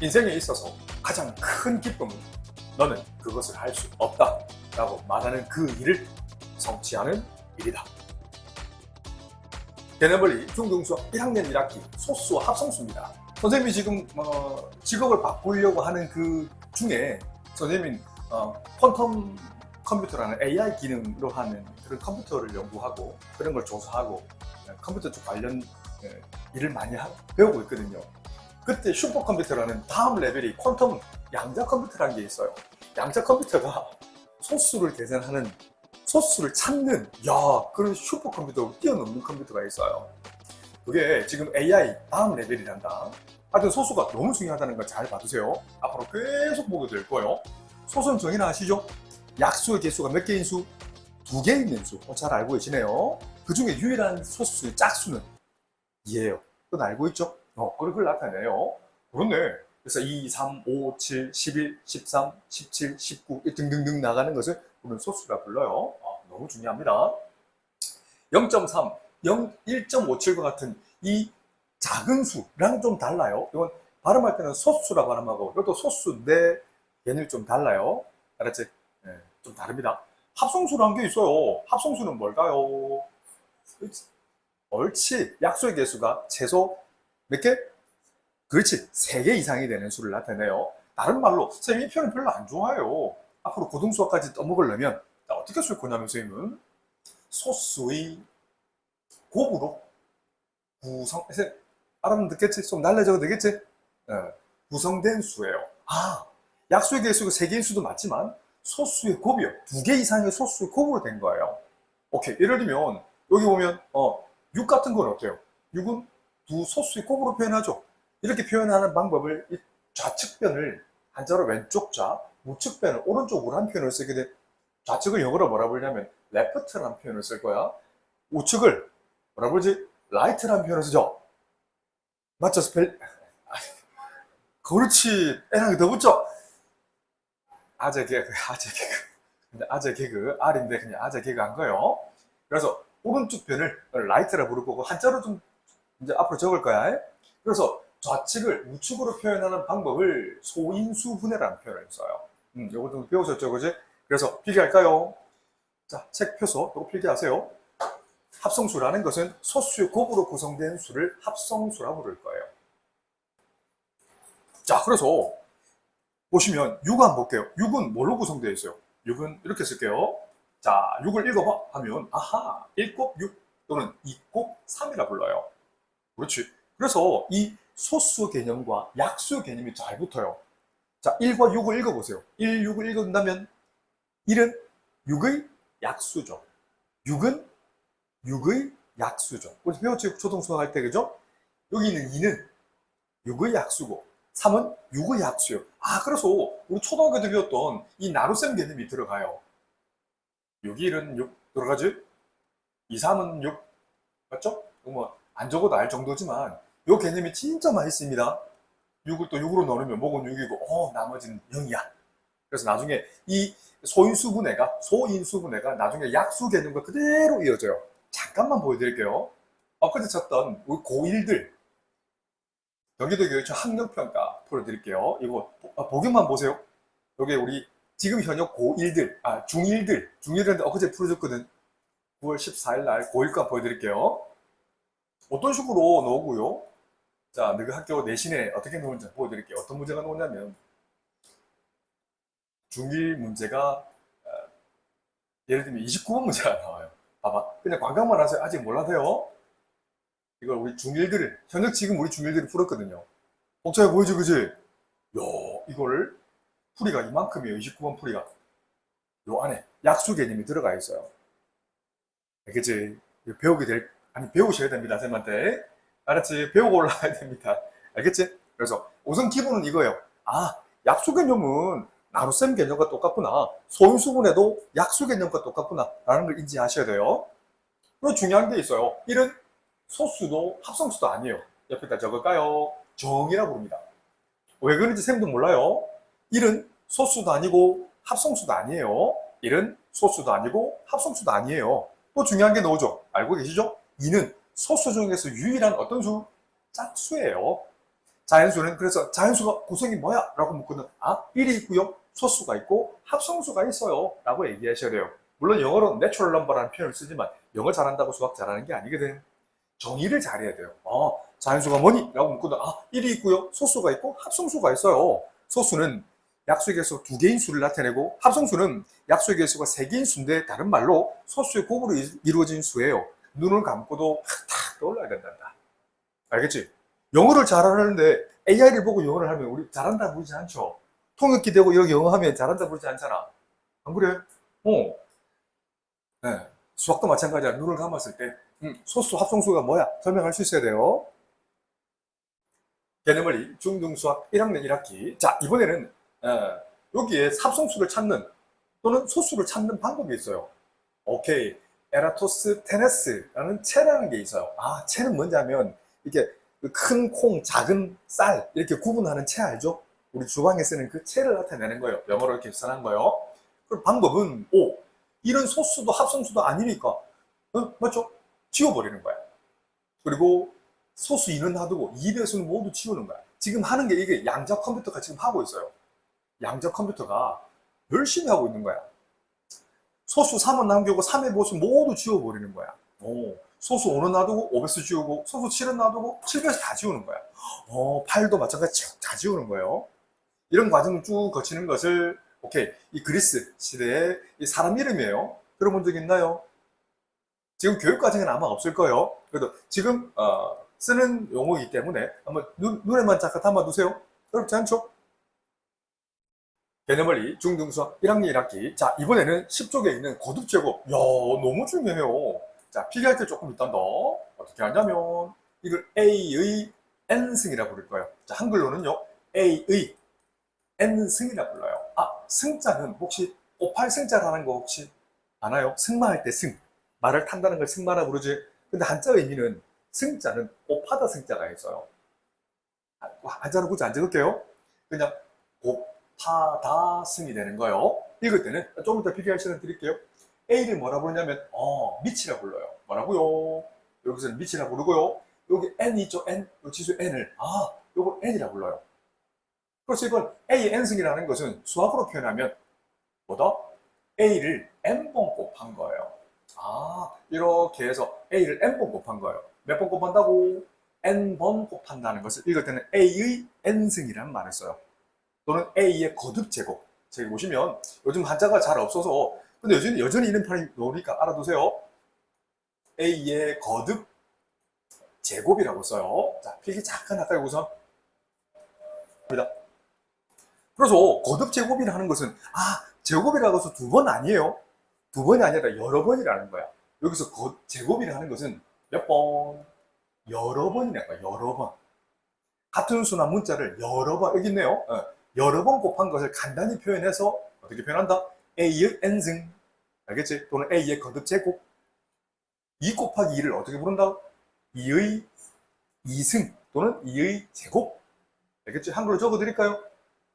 인생에 있어서 가장 큰 기쁨은 너는 그것을 할 수 없다 라고 말하는 그 일을 성취하는 일이다. 개념벌리 중등수학 1학년 1학기 소수 합성수입니다. 선생님이 지금 어, 직업을 바꾸려고 하는 그 중에 선생님은 어, 퀀텀 컴퓨터라는 AI 기능으로 하는 그런 컴퓨터를 연구하고 그런 걸 조사하고 어, 컴퓨터 쪽 관련 예, 일을 많이 하- 배우고 있거든요. 그때 슈퍼컴퓨터라는 다음 레벨이 퀀텀 양자 컴퓨터라는 게 있어요. 양자 컴퓨터가 소수를 계산하는 소수를 찾는 야 그런 슈퍼컴퓨터를 뛰어넘는 컴퓨터가 있어요. 그게 지금 AI 다음 레벨이란다. 하여튼 소수가 너무 중요하다는 걸 잘 봐두세요. 앞으로 계속 보게 될 거예요. 소수는 정의나 아시죠? 약수의 개수가 몇 개인 수? 두 개 있는 수. 어, 잘 알고 계시네요. 그 중에 유일한 소수의 짝수는 2예요. 그건 알고 있죠? 어, 그걸 나타내요. 그렇네. 그래서 2, 3, 5, 7, 11, 13, 17, 19 등등등 나가는 것을 우리는 소수라 불러요. 어, 너무 중요합니다. 0.3, 0, 1.57과 같은 이 작은 수랑 좀 달라요. 이건 발음할 때는 소수라 발음하고 이것도 소수인데 얘는 좀 달라요. 알았지? 네, 좀 다릅니다. 합성수라는 게 있어요. 합성수는 뭘까요? 옳지. 약수의 개수가 최소 몇 개? 그렇지. 세 개 이상이 되는 수를 나타내요. 다른 말로, 선생님 이 표현 별로 안 좋아요. 앞으로 고등수학까지 떠먹으려면 자, 어떻게 쓸 거냐면 선생님은 소수의 곱으로 구성, 알아면 듣겠지? 좀 날려줘도 되겠지? 예, 구성된 수예요. 아, 약수의 개수가 세 개인 수도 맞지만 소수의 곱이요. 두 개 이상의 소수의 곱으로 된 거예요. 오케이. 예를 들면 여기 보면 어, 6 같은 건 어때요? 6은 두 소수의 곱으로 표현하죠. 이렇게 표현하는 방법을 이 좌측변을 한자로 왼쪽 좌, 우측변을 오른쪽으로 한 표현을 쓰게 돼. 좌측을 영어로 뭐라 부르냐면 left라는 표현을 쓸 거야. 우측을 뭐라 부르지? right라는 표현을 쓰죠. 맞죠? 스펠? 아, 그렇지. 애랑 더 붙죠? 아재 개그, 아재 개그. 근데 아재 개그, R인데 그냥 아재 개그 한 거예요. 그래서 오른쪽 변을 right라 부를 거고 한자로 좀 이제 앞으로 적을 거야. 그래서 좌측을 우측으로 표현하는 방법을 소인수 분해라는 표현을 써요. 음, 요거 좀 배우셨죠, 그지? 그래서 필기할까요? 자, 책 펴서 요거 필기하세요. 합성수라는 것은 소수의 곱으로 구성된 수를 합성수라고 부를 거예요. 자, 그래서 보시면 6 한번 볼게요. 6은 뭘로 구성되어 있어요? 6은 이렇게 쓸게요. 자, 6을 읽어봐 하면 아하, 1곱 6 또는 2곱 3이라 불러요. 그렇지. 그래서 이 소수 개념과 약수 개념이 잘 붙어요. 자, 1과 6을 읽어보세요. 1, 6을 읽는다면 1은 6의 약수죠. 6은 6의 약수죠. 우리 배웠죠? 초등수학 할 때, 그죠? 여기 있는 2는 6의 약수고, 3은 6의 약수요. 아, 그래서 우리 초등학교 때 배웠던 이 나눗셈 개념이 들어가요. 6, 1은 6 들어가지? 2, 3은 6 맞죠? 뭐, 안 적어도 알 정도지만 요 개념이 진짜 많이 씁니다. 6을 또 6으로 나누면 목은 6이고 어 나머지는 0이야. 그래서 나중에 이 소인수분해가 소인수분해가 나중에 약수 개념과 그대로 이어져요. 잠깐만 보여드릴게요. 엊그제 쳤던 우리 고1들 경기도 교육청 학력평가 풀어드릴게요. 이거 보- 아, 보세요. 여기 우리 지금 현역 고1들, 아 중1들, 중1들한테 엊그제 풀어줬거든. 9월 14일 날 고1과 보여드릴게요. 어떤 식으로 나오고요? 자, 너희 학교 내신에 어떻게 나오는지 보여드릴게요. 어떤 문제가 나오냐면, 중1 문제가, 어, 예를 들면 29번 문제가 나와요. 봐봐. 그냥 관광만 하세요. 아직 몰라도요. 이걸 우리 중1들을, 현역 지금 우리 중1들이 풀었거든요. 복잡해 보이지, 그지? 야, 이거를 풀이가 이만큼이에요. 29번 풀이가. 요 안에 약수 개념이 들어가 있어요. 알겠지? 배우게 될, 아니, 배우셔야 됩니다, 쌤한테. 알았지? 배우고 올라가야 됩니다. 알겠지? 그래서 우선 기본은 이거예요. 아, 약수 개념은 나눗셈 개념과 똑같구나. 소인수분해도 약수 개념과 똑같구나. 라는 걸 인지하셔야 돼요. 그리고 중요한 게 있어요. 1은 소수도 합성수도 아니에요. 옆에다 적을까요? 정이라고 부릅니다. 왜 그런지 쌤도 몰라요. 1은 소수도 아니고 합성수도 아니에요. 1은 소수도 아니고 합성수도 아니에요. 또 중요한 게 나오죠. 알고 계시죠? 2는 소수 중에서 유일한 어떤 수? 짝수예요. 자연수는 그래서 자연수가 구성이 뭐야? 라고 묻거든. 아, 1이 있고요. 소수가 있고 합성수가 있어요. 라고 얘기하셔야 돼요. 물론 영어로 natural number라는 표현을 쓰지만 영어 잘한다고 수학 잘하는 게 아니거든. 정의를 잘해야 돼요. 어, 자연수가 뭐니? 라고 묻거든. 아, 1이 있고요. 소수가 있고 합성수가 있어요. 소수는 약수의 개수 두 개인 수를 나타내고 합성수는 약수의 개수가 세 개인 수인데 다른 말로 소수의 곱으로 이- 이루어진 수예요. 눈을 감고도 탁 떠올라야 된단다. 알겠지? 영어를 잘하는데 AI를 보고 영어를 하면 우리 잘한다 부르지 않죠. 통역기 되고 여기 영어 하면 잘한다 부르지 않잖아. 안 그래? 어. 네. 수학도 마찬가지야. 눈을 감았을 때 음, 소수 합성수가 뭐야? 설명할 수 있어야 돼요. 개념원리 중등수학 1학년 1학기. 자, 이번에는 어, 여기에 합성수를 찾는 또는 소수를 찾는 방법이 있어요. 오케이. 에라토스 테네스라는 채라는 게 있어요. 아, 채는 뭔지 하면 이게 큰 콩, 작은 쌀 이렇게 구분하는 채 알죠? 우리 주방에 쓰는 그 채를 나타내는 거예요. 영어로 이렇게 계산한 거예요. 그 방법은 오, 이런 소수도 합성수도 아니니까 어? 맞죠? 지워버리는 거야. 그리고 소수 2는 놔두고 2배수는 모두 지우는 거야. 지금 하는 게 이게 양자 컴퓨터가 지금 하고 있어요. 양자 컴퓨터가 열심히 하고 있는 거야. 소수 3은 남기고 3의 보수 모두 지워버리는 거야. 오, 소수 5는 놔두고 5배수 지우고 소수 7은 놔두고 7배수 다 지우는 거야. 어, 8도 마찬가지 다 지우는 거예요. 이런 과정을 쭉 거치는 것을 오케이 이 그리스 시대의 이 사람 이름이에요. 들어본 적 있나요? 지금 교육 과정에는 아마 없을 거예요. 그래도 지금 어, 쓰는 용어이기 때문에 한번 눈, 눈에만 잠깐 담아두세요. 어렵지 않죠? 개념원리 중등수학 1학년 1학기. 자, 이번에는 10쪽에 있는 거듭제곱. 야, 너무 중요해요. 자, 필기할 때 조금 있단다. 어떻게 하냐면, 이걸 A의 N승이라고 부를 거예요. 자, 한글로는요, A의 N승이라고 불러요. 아, 승자는 혹시 58 승자라는 거 혹시 아나요? 승마할 때 승. 말을 탄다는 걸 승마라 부르지. 근데 한자 의미는 승자는 곱하다 승자가 있어요. 아, 한자로 굳이 안 적을게요. 그냥 곱 하다 승이 되는 거예요. 읽을 때는 좀 이따 필기할 시간 드릴게요. A를 뭐라 부르냐면 어 미치라 불러요. 뭐라고요? 여기서는 미치라 부르고요. 여기 N 있죠? N 요 지수 N을 아 요걸 N이라 불러요. 그래서 이건 A의 N승이라는 것은 수학으로 표현하면 뭐다? A를 N번 곱한 거예요. 아 이렇게 해서 A를 N번 곱한 거예요. 몇 번 곱한다고? N번 곱한다는 것을 읽을 때는 A의 N승이라는 말을 써요. 또는 A의 거듭 제곱. 저기 보시면 요즘 한자가 잘 없어서 근데 여전히 여전히 이름판이 나오니까 알아두세요. A의 거듭 제곱이라고 써요. 자, 필기 잠깐 할까요, 우선? 입니다. 그래서 거듭 제곱이라는 것은 아 제곱이라고 해서 두 번 아니에요. 두 번이 아니라 여러 번이라는 거야. 여기서 거, 제곱이라는 것은 몇 번? 여러 거야. 여러 번. 같은 수나 문자를 여러 번 여기 있네요. 어, 여러 번 곱한 것을 간단히 표현해서 어떻게 표현한다? A의 n승 알겠지? 또는 A의 거듭 제곱 2 곱하기 2를 어떻게 부른다? 2의 2승 또는 2의 제곱 알겠지? 한글로 적어드릴까요?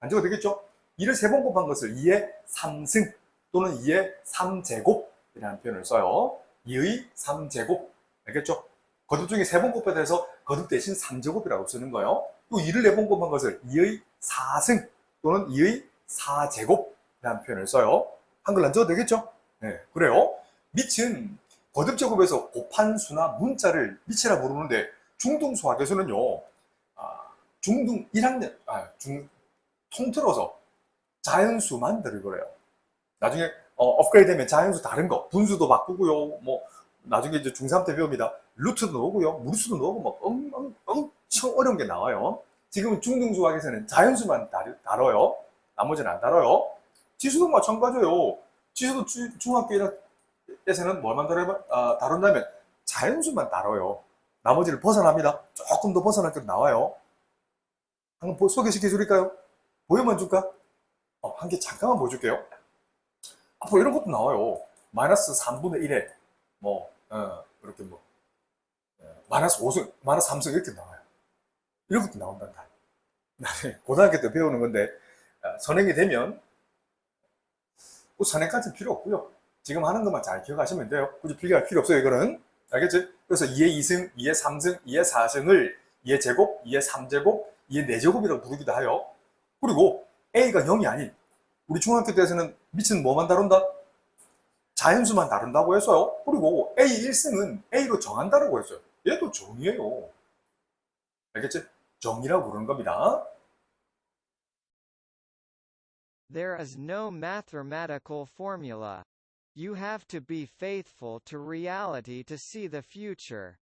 안 적어도 되겠죠? 2를 세 번 곱한 것을 2의 3승 또는 2의 3제곱이라는 표현을 써요 2의 3제곱 알겠죠? 거듭 중에 세 번 곱해서 해서 거듭 대신 3제곱이라고 쓰는 거예요 또 2를 네번 곱한 것을 2의 4승 또는 2의 4제곱이라는 표현을 써요 한글 안 적어도 되겠죠? 네, 그래요. 밑은 거듭 제곱에서 곱한 수나 문자를 밑이라 부르는데 중등 수학에서는요. 아, 중등 1학년 아, 중 통틀어서 자연수만 들어요. 나중에 어, 업그레이드 되면 자연수 다른 거 분수도 바꾸고요. 뭐 나중에 이제 중3 때 배웁니다. 루트도 넣고요. 무리수도 넣고 막 엄, 엄, 엄청 어려운 게 나와요. 지금은 중등 수학에서는 자연수만 다뤄요. 나머지는 안 다뤄요. 지수도 마찬가지예요. 지수도 주- 중학교 1학에서는 뭘만 다뤄, 아, 다룬다면 자연수만 다뤄요. 나머지를 벗어납니다. 조금 더 벗어날 게 나와요. 한번 보- 소개시켜 드릴까요? 보여만 줄까? 어, 한 개 잠깐만 보여줄게요. 앞으로 이런 것도 나와요. 마이너스 3분의 1에 뭐, 어, 이렇게 뭐, 어, 마이너스 5승, 마이너스 3승 이렇게 나와요. 이런 것도 나온단다. 고등학교 때 배우는 건데, 아, 선행이 되면, 뭐 선행까지 필요 없고요. 지금 하는 것만 잘 기억하시면 돼요. 굳이 필기할 필요 없어요, 이거는. 알겠지? 그래서 2의 2승, 2의 3승, 2의 4승을 2의 제곱, 2의 3제곱, 2의 4제곱이라고 부르기도 하여. 그리고 A가 0이 아닌, 우리 중학교 때에서는 미친 뭐만 다룬다? 자연수만 다룬다고 했어요. 그리고 A1승은 A로 정한다라고 했어요. 얘도 정이에요. 정리라고 부르는 겁니다. There is no mathematical formula. You have to be faithful to reality to see the future.